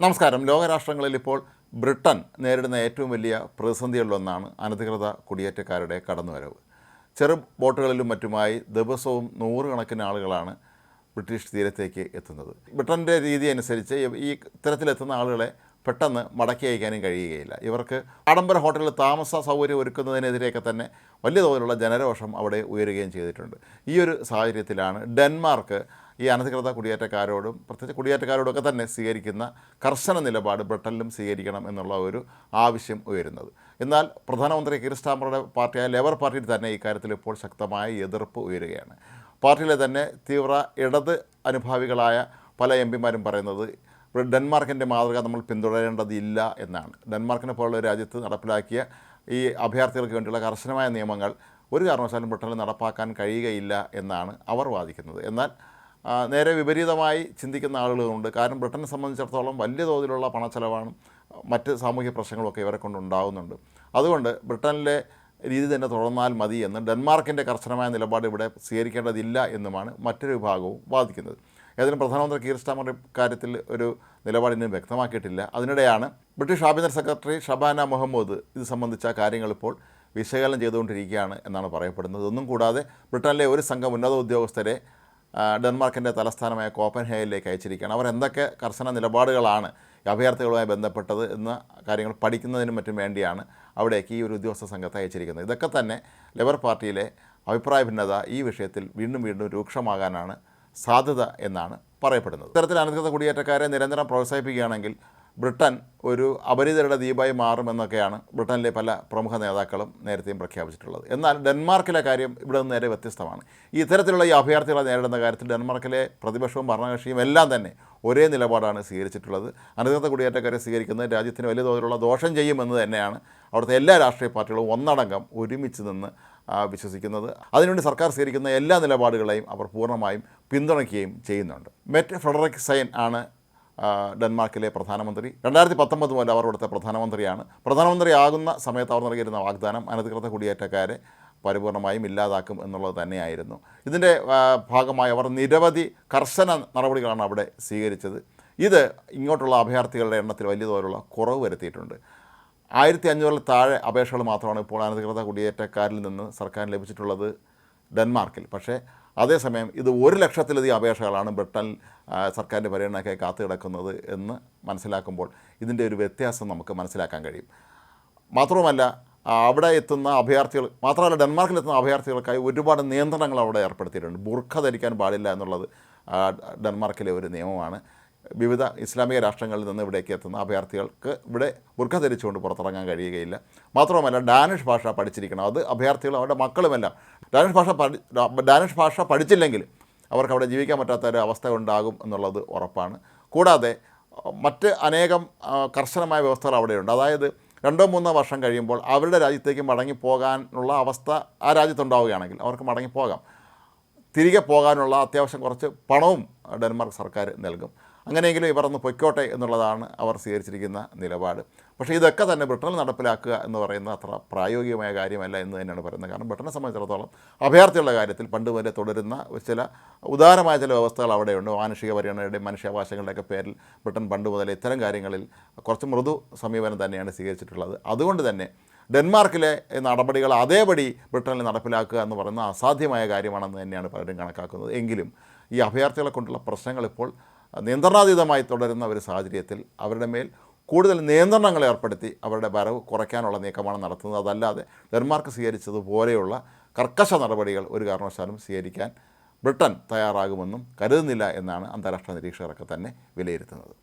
നമസ്കാരം. ലോകരാഷ്ട്രങ്ങളിൽ ഇപ്പോൾ ബ്രിട്ടൻ നേരിടുന്ന ഏറ്റവും വലിയ പ്രതിസന്ധികളിലൊന്നാണ് അനധികൃത കുടിയേറ്റക്കാരുടെ കടന്നുവരവ്. ചെറു ബോട്ടുകളിലും മറ്റുമായി ദിവസവും നൂറുകണക്കിന് ആളുകളാണ് ബ്രിട്ടീഷ് തീരത്തേക്ക് എത്തുന്നത്. ബ്രിട്ടന്റെ രീതി അനുസരിച്ച് ഈ- ഇത്തരത്തിലെത്തുന്ന ആളുകളെ പെട്ടെന്ന് മടക്കി അയക്കാനും കഴിയുകയില്ല. ഇവർക്ക് ആഡംബര ഹോട്ടലിൽ താമസ സൗകര്യം ഒരുക്കുന്നതിനെതിരെയൊക്കെ തന്നെ വലിയ തോതിലുള്ള ജനരോഷം അവിടെ ഉയരുകയും ചെയ്തിട്ടുണ്ട്. ഈ ഒരു സാഹചര്യത്തിലാണ് ഡെൻമാർക്ക് ഈ അനധികൃത കുടിയേറ്റക്കാരോടും പ്രത്യേകിച്ച് കുടിയേറ്റക്കാരോടൊക്കെ തന്നെ സ്വീകരിക്കുന്ന കർശന നിലപാട് ബ്രിട്ടനിലും സ്വീകരിക്കണം എന്നുള്ള ഒരു ആവശ്യം ഉയരുന്നത്. എന്നാൽ പ്രധാനമന്ത്രി കിരിസ്റ്റാമറുടെ പാർട്ടിയായ ലേബർ പാർട്ടിയിൽ തന്നെ ഇക്കാര്യത്തിൽ ഇപ്പോൾ ശക്തമായ എതിർപ്പ് ഉയരുകയാണ്. പാർട്ടിയിലെ തന്നെ തീവ്ര ഇടത് അനുഭാവികളായ പല എം പിമാരും പറയുന്നത് ഡെൻമാർക്കിന്റെ മാതൃക നമ്മൾ പിന്തുടരേണ്ടതില്ല എന്നാണ്. ഡെൻമാർക്കിനെ പോലുള്ള രാജ്യത്ത് നടപ്പിലാക്കിയ ഈ അഭയാർത്ഥികൾക്ക് വേണ്ടിയുള്ള കർശനമായ നിയമങ്ങൾ ഒരു കാരണവശാലും ബ്രിട്ടനിൽ നടപ്പാക്കാൻ കഴിയുകയില്ല എന്നാണ് അവർ വാദിക്കുന്നത്. എന്നാൽ നേരെ വിപരീതമായി ചിന്തിക്കുന്ന ആളുകളുണ്ട്. കാരണം ബ്രിട്ടനെ സംബന്ധിച്ചിടത്തോളം വലിയ തോതിലുള്ള പണച്ചെലവാണ് മറ്റ് സാമൂഹ്യ പ്രശ്നങ്ങളൊക്കെ ഇവരെ കൊണ്ടുണ്ടാകുന്നുണ്ട് അതുകൊണ്ട് ബ്രിട്ടനിലെ രീതി തന്നെ തുടർന്നാൽ മതി ഡെൻമാർക്കിന്റെ കർശനമായ നിലപാട് ഇവിടെ സ്വീകരിക്കേണ്ടതില്ല എന്നുമാണ് മറ്റൊരു വിഭാഗവും വാദിക്കുന്നത്. ഏതായാലും പ്രധാനമന്ത്രി കീർ സ്റ്റാമർ കാര്യത്തിൽ ഒരു നിലപാടിനും വ്യക്തമാക്കിയിട്ടില്ല. അതിനിടെയാണ് ബ്രിട്ടീഷ് ആഭ്യന്തര സെക്രട്ടറി ഷബാന മുഹമ്മദ് ഇത് സംബന്ധിച്ച കാര്യങ്ങൾ ഇപ്പോൾ വിശകലനം ചെയ്തുകൊണ്ടിരിക്കുകയാണ് എന്നാണ് പറയപ്പെടുന്നത്. ഒന്നും കൂടാതെ ബ്രിട്ടനിലെ ഒരു സംഘം ഉന്നത ഉദ്യോഗസ്ഥരെ ഡെൻമാർക്കിന്റെ തലസ്ഥാനമായ കോപ്പൻഹേഗനിലേക്ക് അയച്ചിരിക്കുകയാണ്. അവർ എന്തൊക്കെ കർശന നിലപാടുകളാണ് അഭയാർത്ഥികളുമായി ബന്ധപ്പെട്ടത് എന്ന കാര്യങ്ങൾ പഠിക്കുന്നതിനും മറ്റും വേണ്ടിയാണ് അവിടേക്ക് ഈ ഒരു ഉദ്യോഗസ്ഥ സംഘത്തെ അയച്ചിരിക്കുന്നത്. ഇതൊക്കെ തന്നെ ലെബർ പാർട്ടിയിലെ അഭിപ്രായ ഭിന്നത ഈ വിഷയത്തിൽ വീണ്ടും വീണ്ടും രൂക്ഷമാകാനാണ് സാധ്യത എന്നാണ് പറയപ്പെടുന്നത്. ഇത്തരത്തിൽ അനധികൃത കുടിയേറ്റക്കാരെ നിരന്തരം പ്രോത്സാഹിപ്പിക്കുകയാണെങ്കിൽ ബ്രിട്ടൻ ഒരു അപരിതരുടെ ദ്വീപായി മാറുമെന്നൊക്കെയാണ് ബ്രിട്ടനിലെ പല പ്രമുഖ നേതാക്കളും നേരത്തെയും പ്രഖ്യാപിച്ചിട്ടുള്ളത്. എന്നാൽ ഡെൻമാർക്കിലെ കാര്യം ഇവിടെ നിന്ന് നേരെ വ്യത്യസ്തമാണ്. ഈ ഇത്തരത്തിലുള്ള ഈ അഭയാർത്ഥികളെ നേരിടുന്ന കാര്യത്തിൽ ഡെൻമാർക്കിലെ പ്രതിപക്ഷവും ഭരണകക്ഷിയും എല്ലാം തന്നെ ഒരേ നിലപാടാണ് സ്വീകരിച്ചിട്ടുള്ളത്. അനധികൃത കുടിയേറ്റക്കാരെ സ്വീകരിക്കുന്നത് രാജ്യത്തിന് വലിയ തോതിലുള്ള ദോഷം ചെയ്യുമെന്ന് തന്നെയാണ് അവിടുത്തെ എല്ലാ രാഷ്ട്രീയ പാർട്ടികളും ഒന്നടങ്കം ഒരുമിച്ച് നിന്ന് വിശ്വസിക്കുന്നത്. അതിനുവേണ്ടി സർക്കാർ സ്വീകരിക്കുന്ന എല്ലാ നിലപാടുകളെയും അവർ പൂർണമായും പിന്തുണയ്ക്കുകയും ചെയ്യുന്നുണ്ട്. മെറ്റ് ഫ്രെഡറിക് സൈൻ ആണ് ഡെൻമാർക്കിലെ പ്രധാനമന്ത്രി. രണ്ടായിരത്തി പത്തൊമ്പത് മുതൽ അവർ ഇവിടുത്തെ പ്രധാനമന്ത്രിയാണ്. പ്രധാനമന്ത്രിയാകുന്ന സമയത്ത് അവർ നൽകിയിരുന്ന വാഗ്ദാനം അനധികൃത കുടിയേറ്റക്കാരെ പരിപൂർണമായും ഇല്ലാതാക്കും എന്നുള്ളത് തന്നെയായിരുന്നു. ഇതിന്റെ ഭാഗമായി അവർ നിരവധി കർശന നടപടികളാണ് അവിടെ സ്വീകരിച്ചത്. ഇത് ഇങ്ങോട്ടുള്ള അഭയാർത്ഥികളുടെ എണ്ണത്തിൽ വലിയ തോതിലുള്ള കുറവ് വരുത്തിയിട്ടുണ്ട്. ആയിരത്തി അഞ്ഞൂറിൽ താഴെ അപേക്ഷകൾ മാത്രമാണ് ഇപ്പോൾ അനധികൃത കുടിയേറ്റക്കാരിൽ നിന്ന് സർക്കാരിന് ലഭിച്ചിട്ടുള്ളത് ഡെൻമാർക്കിൽ. പക്ഷേ അതേസമയം ഇത് ഒരു ലക്ഷത്തിലധികം അപേക്ഷകളാണ് ബ്രിട്ടൻ സർക്കാരിന്റെ പരിഗണനയ്ക്കായി കാത്തു കിടക്കുന്നത് എന്ന് മനസ്സിലാക്കുമ്പോൾ ഇതിന്റെ ഒരു വ്യത്യാസം നമുക്ക് മനസ്സിലാക്കാൻ കഴിയും. മാത്രവുമല്ല അവിടെ എത്തുന്ന അഭയാർത്ഥികൾ മാത്രമല്ല ഡെൻമാർക്കിൽ എത്തുന്ന അഭയാർത്ഥികൾക്കായി ഒരുപാട് നിയന്ത്രണങ്ങൾ അവിടെ ഏർപ്പെടുത്തിയിട്ടുണ്ട്. ബുർഖ ധരിക്കാൻ പാടില്ല എന്നുള്ളത് ഡെൻമാർക്കിലെ ഒരു നിയമമാണ്. വിവിധ ഇസ്ലാമിക രാഷ്ട്രങ്ങളിൽ നിന്ന് ഇവിടേക്ക് എത്തുന്ന അഭയാർത്ഥികൾക്ക് ഇവിടെ ബുർഖ ധരിച്ചുകൊണ്ട് പുറത്തിറങ്ങാൻ കഴിയുകയില്ല. മാത്രമല്ല ഡാനിഷ് ഭാഷ പഠിച്ചിരിക്കണം. അത് അഭയാർത്ഥികൾ അവരുടെ മക്കളുമെല്ലാം. ഡാനിഷ് ഭാഷ പഠി ഡാനിഷ് ഭാഷ പഠിച്ചില്ലെങ്കിൽ അവർക്ക് അവിടെ ജീവിക്കാൻ പറ്റാത്ത ഒരു അവസ്ഥ ഉണ്ടാകും എന്നുള്ളത് ഉറപ്പാണ്. കൂടാതെ മറ്റ് അനേകം കർശനമായ വ്യവസ്ഥകൾ അവിടെയുണ്ട്. അതായത് രണ്ടോ മൂന്നോ വർഷം കഴിയുമ്പോൾ അവരുടെ രാജ്യത്തേക്ക് മടങ്ങിപ്പോകാനുള്ള അവസ്ഥ ആ രാജ്യത്തുണ്ടാവുകയാണെങ്കിൽ അവർക്ക് മടങ്ങിപ്പോകാം. തിരികെ പോകാനുള്ള അത്യാവശ്യം കുറച്ച് പണവും ഡെൻമാർക്ക് സർക്കാർ നൽകും. അങ്ങനെയെങ്കിലും ഇവർ ഒന്ന് പൊയ്ക്കോട്ടെ എന്നുള്ളതാണ് അവർ സ്വീകരിച്ചിരിക്കുന്ന നിലപാട്. പക്ഷേ ഇതൊക്കെ തന്നെ ബ്രിട്ടനിൽ നടപ്പിലാക്കുക എന്ന് പറയുന്നത് അത്ര പ്രായോഗികമായ കാര്യമല്ല എന്ന് തന്നെയാണ് പറയുന്നത്. കാരണം ബ്രിട്ടനെ സംബന്ധിച്ചിടത്തോളം അഭയാർത്ഥികളുടെ കാര്യത്തിൽ പണ്ട് മുതലേ തുടരുന്ന ചില ഉദാരമായ ചില വ്യവസ്ഥകൾ അവിടെയുണ്ട്. മാനുഷിക പരിഗണനയുടെയും മനുഷ്യാവകാശങ്ങളുടെയൊക്കെ പേരിൽ ബ്രിട്ടൻ പണ്ട് മുതൽ ഇത്തരം കാര്യങ്ങളിൽ കുറച്ച് മൃദു സമീപനം തന്നെയാണ് സ്വീകരിച്ചിട്ടുള്ളത്. അതുകൊണ്ട് തന്നെ ഡെൻമാർക്കിലെ നടപടികൾ അതേപടി ബ്രിട്ടനിൽ നടപ്പിലാക്കുക എന്ന് പറയുന്ന അസാധ്യമായ കാര്യമാണെന്ന് തന്നെയാണ് പലരും കണക്കാക്കുന്നത്. എങ്കിലും ഈ അഭയാർത്ഥികളെ കൊണ്ടുള്ള പ്രശ്നങ്ങൾ ഇപ്പോൾ നിയന്ത്രണാതീതമായി തുടരുന്ന ഒരു സാഹചര്യത്തിൽ അവരുടെ മേൽ കൂടുതൽ നിയന്ത്രണങ്ങൾ ഏർപ്പെടുത്തി അവരുടെ വരവ് കുറയ്ക്കാനുള്ള നീക്കമാണ് നടത്തുന്നത്. അതല്ലാതെ ഡെൻമാർക്ക് സ്വീകരിച്ചതുപോലെയുള്ള കർക്കശ നടപടികൾ ഒരു കാരണവശാലും സ്വീകരിക്കാൻ ബ്രിട്ടൻ തയ്യാറാകുമെന്നും കരുതുന്നില്ല എന്നാണ് അന്താരാഷ്ട്ര നിരീക്ഷകരൊക്കെ തന്നെ വിലയിരുത്തുന്നത്.